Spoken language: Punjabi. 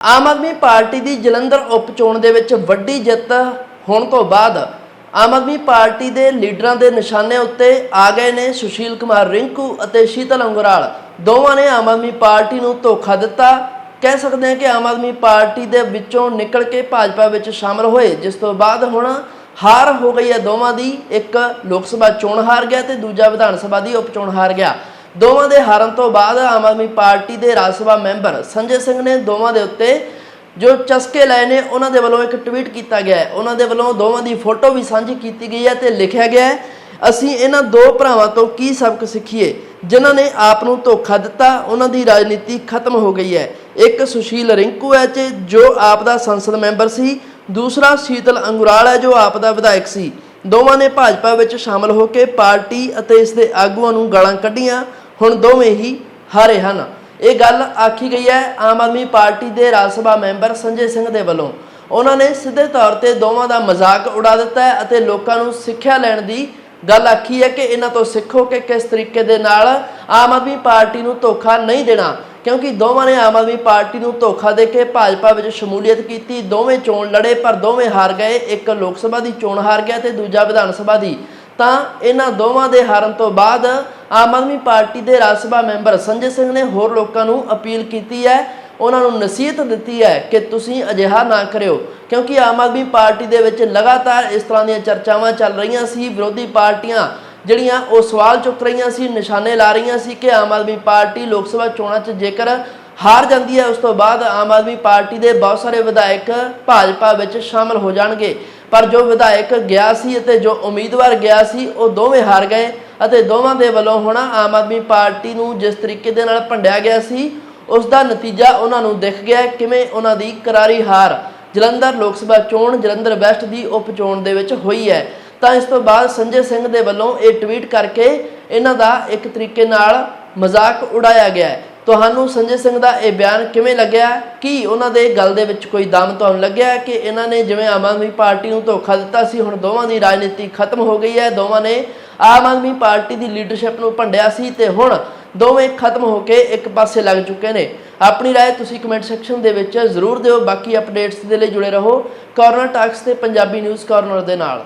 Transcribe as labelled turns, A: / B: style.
A: ਆਮ ਆਦਮੀ ਪਾਰਟੀ ਦੀ ਜਲੰਧਰ ਉਪ ਚੋਣ ਦੇ ਵਿੱਚ ਵੱਡੀ ਜਿੱਤ ਹੋਣ ਤੋਂ ਬਾਅਦ ਆਮ ਆਦਮੀ ਪਾਰਟੀ ਦੇ ਲੀਡਰਾਂ ਦੇ ਨਿਸ਼ਾਨੇ ਉੱਤੇ ਆ ਗਏ ਨੇ ਸੁਸ਼ੀਲ ਕੁਮਾਰ ਰਿੰਕੂ ਅਤੇ ਸ਼ੀਤਲ ਅੰਗਰਾਲ। ਦੋਵਾਂ ਨੇ ਆਮ ਆਦਮੀ ਪਾਰਟੀ ਨੂੰ ਧੋਖਾ ਦਿੱਤਾ। ਕਹਿ ਸਕਦੇ ਹਾਂ ਕਿ ਆਮ ਆਦਮੀ ਪਾਰਟੀ ਦੇ ਵਿੱਚੋਂ ਨਿਕਲ ਕੇ ਭਾਜਪਾ ਵਿੱਚ ਸ਼ਾਮਲ ਹੋਏ, ਜਿਸ ਤੋਂ ਬਾਅਦ ਹੁਣ ਹਾਰ ਹੋ ਗਈ ਹੈ ਦੋਵਾਂ ਦੀ। ਇੱਕ ਲੋਕ ਸਭਾ ਚੋਣ ਹਾਰ ਗਿਆ ਤੇ ਦੂਜਾ ਵਿਧਾਨ ਸਭਾ ਦੀ ਉਪ ਚੋਣ ਹਾਰ ਗਿਆ। ਦੋਵਾਂ ਦੇ ਹਾਰਨ ਤੋਂ ਬਾਅਦ ਆਮ ਆਦਮੀ ਪਾਰਟੀ ਦੇ ਰਾਜ ਸਭਾ ਮੈਂਬਰ ਸੰਜੇ ਸਿੰਘ ਨੇ ਦੋਵਾਂ ਦੇ ਉੱਤੇ ਜੋ ਚਸਕੇ ਲਏ ਨੇ, ਉਹਨਾਂ ਦੇ ਵੱਲੋਂ ਇੱਕ ਟਵੀਟ ਕੀਤਾ ਗਿਆ ਹੈ। ਉਹਨਾਂ ਦੇ ਵੱਲੋਂ ਦੋਵਾਂ ਦੀ ਫੋਟੋ ਵੀ ਸਾਂਝੀ ਕੀਤੀ ਗਈ ਹੈ ਤੇ ਲਿਖਿਆ ਗਿਆ ਹੈ, ਅਸੀਂ ਇਹਨਾਂ ਦੋ ਭਰਾਵਾਂ ਤੋਂ ਕੀ ਸਬਕ ਸਿੱਖੀਏ, ਜਿਨ੍ਹਾਂ ਨੇ ਆਪ ਨੂੰ ਧੋਖਾ ਦਿੱਤਾ, ਉਹਨਾਂ ਦੀ ਰਾਜਨੀਤੀ ਖਤਮ ਹੋ ਗਈ ਹੈ। ਇੱਕ ਸੁਸ਼ੀਲ ਰਿੰਕੂ ਹੈ ਤੇ ਜੋ ਆਪ ਦਾ ਸੰਸਦ ਮੈਂਬਰ ਸੀ, ਦੂਸਰਾ ਸ਼ੀਤਲ ਅੰਗੁਰਾਲ ਹੈ, ਜੋ ਆਪ ਦਾ ਵਿਧਾਇਕ ਸੀ। ਦੋਵਾਂ ਨੇ ਭਾਜਪਾ ਵਿੱਚ ਸ਼ਾਮਲ ਹੋ ਕੇ ਪਾਰਟੀ ਅਤੇ ਇਸ ਦੇ ਆਗੂਆਂ ਨੂੰ ਗਾਲਾਂ ਕੱਢੀਆਂ ਹੁਣ ਦੋਵੇਂ ਹੀ ਹਾਰੇ ਹਨ। ਇਹ ਗੱਲ ਆਖੀ ਗਈ ਹੈ ਆਮ ਆਦਮੀ ਪਾਰਟੀ ਦੇ ਰਾਜ ਸਭਾ ਮੈਂਬਰ ਸੰਜੇ ਸਿੰਘ ਦੇ ਵੱਲੋਂ। ਉਹਨਾਂ ਨੇ ਸਿੱਧੇ ਤੌਰ ਤੇ ਦੋਵਾਂ ਦਾ ਮਜ਼ਾਕ ਉਡਾ ਦਿੱਤਾ ਹੈ ਅਤੇ ਲੋਕਾਂ ਨੂੰ ਸਿੱਖਿਆ ਲੈਣ ਦੀ ਗੱਲ ਆਖੀ ਹੈ ਕਿ ਇਹਨਾਂ ਤੋਂ ਸਿੱਖੋ ਕਿ ਕਿਸ ਤਰੀਕੇ ਦੇ ਨਾਲ ਆਮ ਆਦਮੀ ਪਾਰਟੀ ਨੂੰ ਧੋਖਾ ਨਹੀਂ ਦੇਣਾ। ਕਿਉਂਕਿ ਦੋਵਾਂ ਨੇ ਆਮ ਆਦਮੀ ਪਾਰਟੀ ਨੂੰ ਧੋਖਾ ਦੇ ਕੇ ਭਾਜਪਾ ਵਿੱਚ ਸ਼ਮੂਲੀਅਤ ਕੀਤੀ। ਦੋਵੇਂ ਚੋਣ ਲੜੇ, ਪਰ ਦੋਵੇਂ ਹਾਰ ਗਏ। ਇੱਕ ਲੋਕ ਸਭਾ ਦੀ ਚੋਣ ਹਾਰ ਗਿਆ ਤੇ ਦੂਜਾ ਵਿਧਾਨ ਸਭਾ ਦੀ। ਤਾਂ ਇਹਨਾਂ ਦੋਵਾਂ ਦੇ ਹਾਰਨ ਤੋਂ ਬਾਅਦ ਆਮ ਆਦਮੀ ਪਾਰਟੀ ਦੇ ਰਾਜ ਸਭਾ ਮੈਂਬਰ ਸੰਜੇ ਸਿੰਘ ਨੇ ਹੋਰ ਲੋਕਾਂ ਨੂੰ ਅਪੀਲ ਕੀਤੀ ਹੈ, ਉਹਨਾਂ ਨੂੰ ਨਸੀਹਤ ਦਿੱਤੀ ਹੈ ਕਿ ਤੁਸੀਂ ਅਜਿਹਾ ਨਾ ਕਰਿਓ, ਕਿਉਂਕਿ ਆਮ ਆਦਮੀ ਪਾਰਟੀ ਦੇ ਵਿੱਚ ਲਗਾਤਾਰ ਇਸ ਤਰ੍ਹਾਂ ਦੀਆਂ ਚਰਚਾਵਾਂ ਚੱਲ ਰਹੀਆਂ ਸੀ, ਵਿਰੋਧੀ ਪਾਰਟੀਆਂ ਜਿਹੜੀਆਂ ਉਹ ਸਵਾਲ ਚੁੱਕ ਰਹੀਆਂ ਸੀ, ਨਿਸ਼ਾਨੇ ਲਾ ਰਹੀਆਂ ਸੀ ਕਿ ਆਮ ਆਦਮੀ ਪਾਰਟੀ ਲੋਕ ਸਭਾ ਚੋਣਾਂ 'ਚ ਜੇਕਰ ਹਾਰ ਜਾਂਦੀ ਹੈ, ਉਸ ਤੋਂ ਬਾਅਦ ਆਮ ਆਦਮੀ ਪਾਰਟੀ ਦੇ ਬਹੁਤ ਸਾਰੇ ਵਿਧਾਇਕ ਭਾਜਪਾ ਵਿੱਚ ਸ਼ਾਮਲ ਹੋ ਜਾਣਗੇ। ਪਰ ਜੋ ਵਿਧਾਇਕ ਗਿਆ ਸੀ ਅਤੇ ਜੋ ਉਮੀਦਵਾਰ ਗਿਆ ਸੀ, ਉਹ ਦੋਵੇਂ ਹਾਰ ਗਏ ਅਤੇ ਦੋਵਾਂ ਦੇ ਵੱਲੋਂ ਹੁਣ ਆਮ ਆਦਮੀ ਪਾਰਟੀ ਨੂੰ ਜਿਸ ਤਰੀਕੇ ਦੇ ਨਾਲ ਭੰਡਿਆ ਗਿਆ ਸੀ, ਉਸ ਦਾ ਨਤੀਜਾ ਉਹਨਾਂ ਨੂੰ ਦਿਖ ਗਿਆ। ਕਿਵੇਂ ਉਹਨਾਂ ਦੀ ਕਰਾਰੀ ਹਾਰ ਜਲੰਧਰ ਲੋਕ ਸਭਾ ਚੋਣ, ਜਲੰਧਰ ਵੈਸਟ ਦੀ ਉਪ ਚੋਣ ਦੇ ਵਿੱਚ ਹੋਈ ਹੈ। ਤਾਂ ਇਸ ਤੋਂ ਬਾਅਦ ਸੰਜੇ ਸਿੰਘ ਦੇ ਵੱਲੋਂ ਇਹ ਟਵੀਟ ਕਰਕੇ ਇਹਨਾਂ ਦਾ ਇੱਕ ਤਰੀਕੇ ਨਾਲ ਮਜ਼ਾਕ ਉਡਾਇਆ ਗਿਆ ਹੈ। ਤੁਹਾਨੂੰ ਸੰਜੇ ਸਿੰਘ ਦਾ ਇਹ ਬਿਆਨ ਕਿਵੇਂ ਲੱਗਿਆ ਕੀ ਉਹਨਾਂ ਦੇ ਗੱਲ ਦੇ ਵਿੱਚ ਕੋਈ ਦਮ ਤੁਹਾਨੂੰ ਲੱਗਿਆ ਕਿ ਇਹਨਾਂ ਨੇ ਜਿਵੇਂ ਆਮ ਆਦਮੀ ਪਾਰਟੀ ਨੂੰ ਧੋਖਾ ਦਿੱਤਾ ਸੀ ਹੁਣ ਦੋਵਾਂ ਦੀ ਰਾਜਨੀਤੀ ਖਤਮ ਹੋ ਗਈ ਹੈ ਦੋਵਾਂ ਨੇ ਆਮ ਆਦਮੀ ਪਾਰਟੀ ਦੀ ਲੀਡਰਸ਼ਿਪ ਨੂੰ ਭੰਡਿਆ ਸੀ ਤੇ ਹੁਣ ਦੋਵੇਂ ਖਤਮ ਹੋ ਕੇ ਇੱਕ ਪਾਸੇ ਲੱਗ ਚੁੱਕੇ ਨੇ ਆਪਣੀ رائے ਤੁਸੀਂ ਕਮੈਂਟ ਸੈਕਸ਼ਨ ਦੇ ਵਿੱਚ ਜ਼ਰੂਰ ਦਿਓ ਬਾਕੀ ਅਪਡੇਟਸ ਦੇ ਲਈ ਜੁੜੇ ਰਹੋ ਕਾਰਨਰ ਟਾਕਸ ਤੇ ਪੰਜਾਬੀ ਨਿਊਜ਼ ਕਾਰਨਰ ਦੇ ਨਾਲ